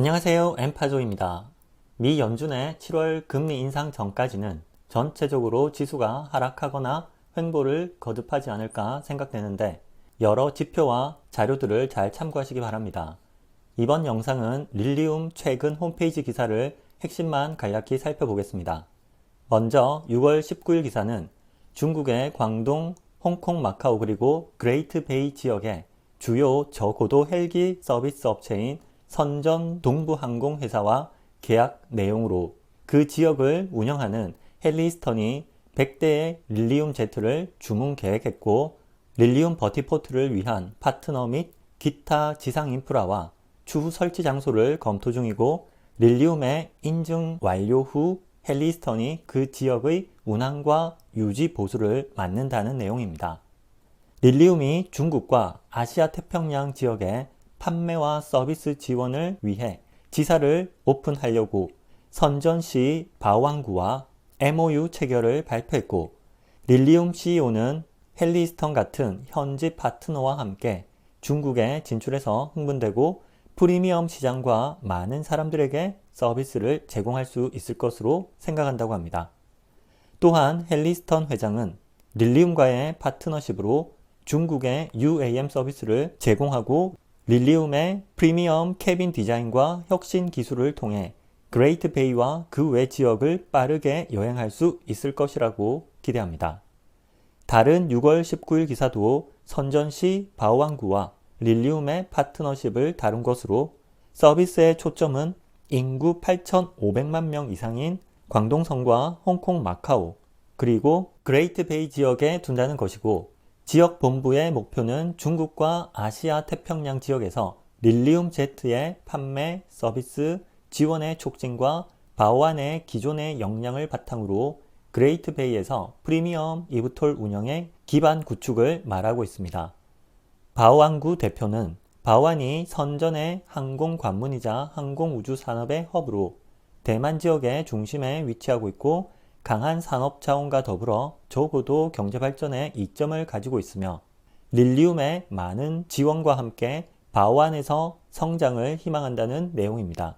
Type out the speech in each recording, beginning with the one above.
안녕하세요. 엠파조입니다. 미 연준의 7월 금리 인상 전까지는 전체적으로 지수가 하락하거나 횡보를 거듭하지 않을까 생각되는데 여러 지표와 자료들을 잘 참고하시기 바랍니다. 이번 영상은 릴리움 최근 홈페이지 기사를 핵심만 간략히 살펴보겠습니다. 먼저 6월 19일 기사는 중국의 광동, 홍콩, 마카오 그리고 그레이트 베이 지역의 주요 저고도 헬기 서비스 업체인 선전 동부항공회사와 계약 내용으로 그 지역을 운영하는 헬리스턴이 100대의 릴리움 제트를 주문 계획했고 릴리움 버티포트를 위한 파트너 및 기타 지상 인프라와 추후 설치 장소를 검토 중이고 릴리움의 인증 완료 후 헬리스턴이 그 지역의 운항과 유지 보수를 맡는다는 내용입니다. 릴리움이 중국과 아시아 태평양 지역의 판매와 서비스 지원을 위해 지사를 오픈하려고 선전시 바왕구와 MOU 체결을 발표했고 릴리움 CEO는 헬리스턴 같은 현지 파트너와 함께 중국에 진출해서 흥분되고 프리미엄 시장과 많은 사람들에게 서비스를 제공할 수 있을 것으로 생각한다고 합니다. 또한 헬리스턴 회장은 릴리움과의 파트너십으로 중국의 UAM 서비스를 제공하고 릴리움의 프리미엄 캐빈 디자인과 혁신 기술을 통해 그레이트 베이와 그 외 지역을 빠르게 여행할 수 있을 것이라고 기대합니다. 다른 6월 19일 기사도 선전시 바오왕구와 릴리움의 파트너십을 다룬 것으로 서비스의 초점은 인구 8,500만 명 이상인 광동성과 홍콩 마카오 그리고 그레이트 베이 지역에 둔다는 것이고 지역 본부의 목표는 중국과 아시아 태평양 지역에서 릴리움 제트의 판매, 서비스, 지원의 촉진과 바오안의 기존의 역량을 바탕으로 그레이트 베이에서 프리미엄 이브톨 운영의 기반 구축을 말하고 있습니다. 바오안구 대표는 바오안이 선전의 항공 관문이자 항공 우주 산업의 허브로 대만 지역의 중심에 위치하고 있고 강한 산업 자원과 더불어 적어도 경제 발전에 이점을 가지고 있으며 릴리움의 많은 지원과 함께 바오안에서 성장을 희망한다는 내용입니다.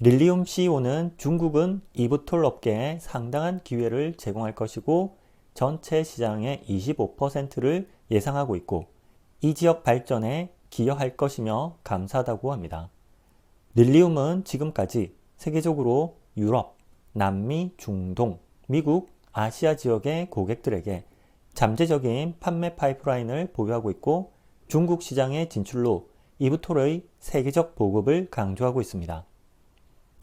릴리움 CEO는 중국은 이브톨 업계에 상당한 기회를 제공할 것이고 전체 시장의 25%를 예상하고 있고 이 지역 발전에 기여할 것이며 감사하다고 합니다. 릴리움은 지금까지 세계적으로 유럽, 남미, 중동, 미국, 아시아 지역의 고객들에게 잠재적인 판매 파이프라인을 보유하고 있고 중국 시장의 진출로 이브톨의 세계적 보급을 강조하고 있습니다.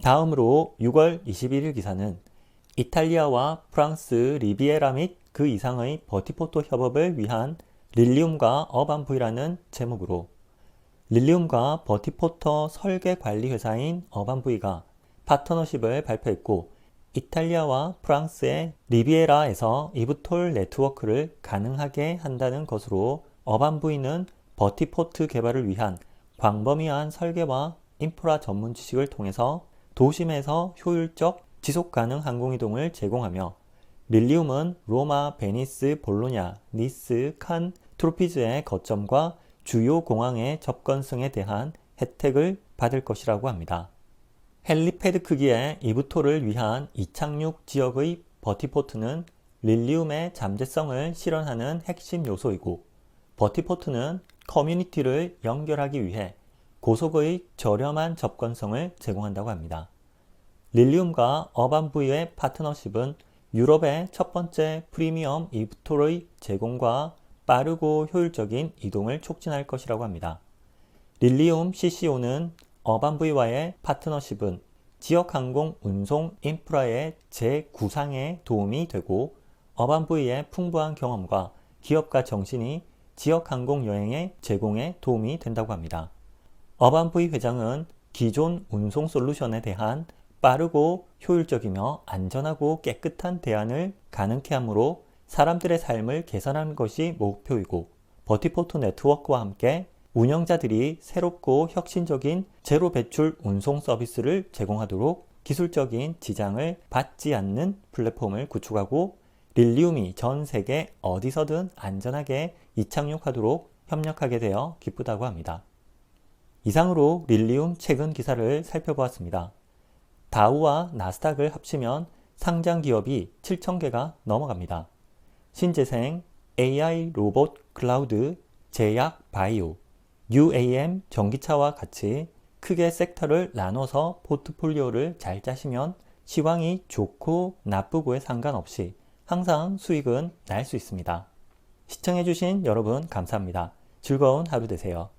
다음으로 6월 21일 기사는 이탈리아와 프랑스, 리비에라 및 그 이상의 버티포토 협업을 위한 릴리움과 어반부이라는 제목으로 릴리움과 버티포터 설계 관리 회사인 어반부이가 파트너십을 발표했고 이탈리아와 프랑스의 리비에라에서 이브톨 네트워크를 가능하게 한다는 것으로 어반부이는 버티포트 개발을 위한 광범위한 설계와 인프라 전문 지식을 통해서 도심에서 효율적 지속 가능 항공이동을 제공하며 릴리움은 로마, 베니스, 볼로냐, 니스, 칸, 트로피즈의 거점과 주요 공항의 접근성에 대한 혜택을 받을 것이라고 합니다. 헬리패드 크기의 이브토를 위한 이착륙 지역의 버티포트는 릴리움의 잠재성을 실현하는 핵심 요소이고 버티포트는 커뮤니티를 연결하기 위해 고속의 저렴한 접근성을 제공한다고 합니다. 릴리움과 어반부의 파트너십은 유럽의 첫 번째 프리미엄 이프톨의 제공과 빠르고 효율적인 이동을 촉진할 것이라고 합니다. 릴리움 CCO는 어반부와의 파트너십은 지역 항공 운송 인프라의 재구상에 도움이 되고 어반부의 풍부한 경험과 기업가 정신이 지역 항공 여행의 제공에 도움이 된다고 합니다. 어반부의 회장은 기존 운송 솔루션에 대한 빠르고 효율적이며 안전하고 깨끗한 대안을 가능케 하므로 사람들의 삶을 개선하는 것이 목표이고 버티포토 네트워크와 함께 운영자들이 새롭고 혁신적인 제로 배출 운송 서비스를 제공하도록 기술적인 지장을 받지 않는 플랫폼을 구축하고 릴리움이 전 세계 어디서든 안전하게 이착륙하도록 협력하게 되어 기쁘다고 합니다. 이상으로 릴리움 최근 기사를 살펴보았습니다. 다우와 나스닥을 합치면 상장 기업이 7,000개가 넘어갑니다. 신재생, AI 로봇 클라우드, 제약 바이오, UAM 전기차와 같이 크게 섹터를 나눠서 포트폴리오를 잘 짜시면 시황이 좋고 나쁘고에 상관없이 항상 수익은 날 수 있습니다. 시청해주신 여러분 감사합니다. 즐거운 하루 되세요.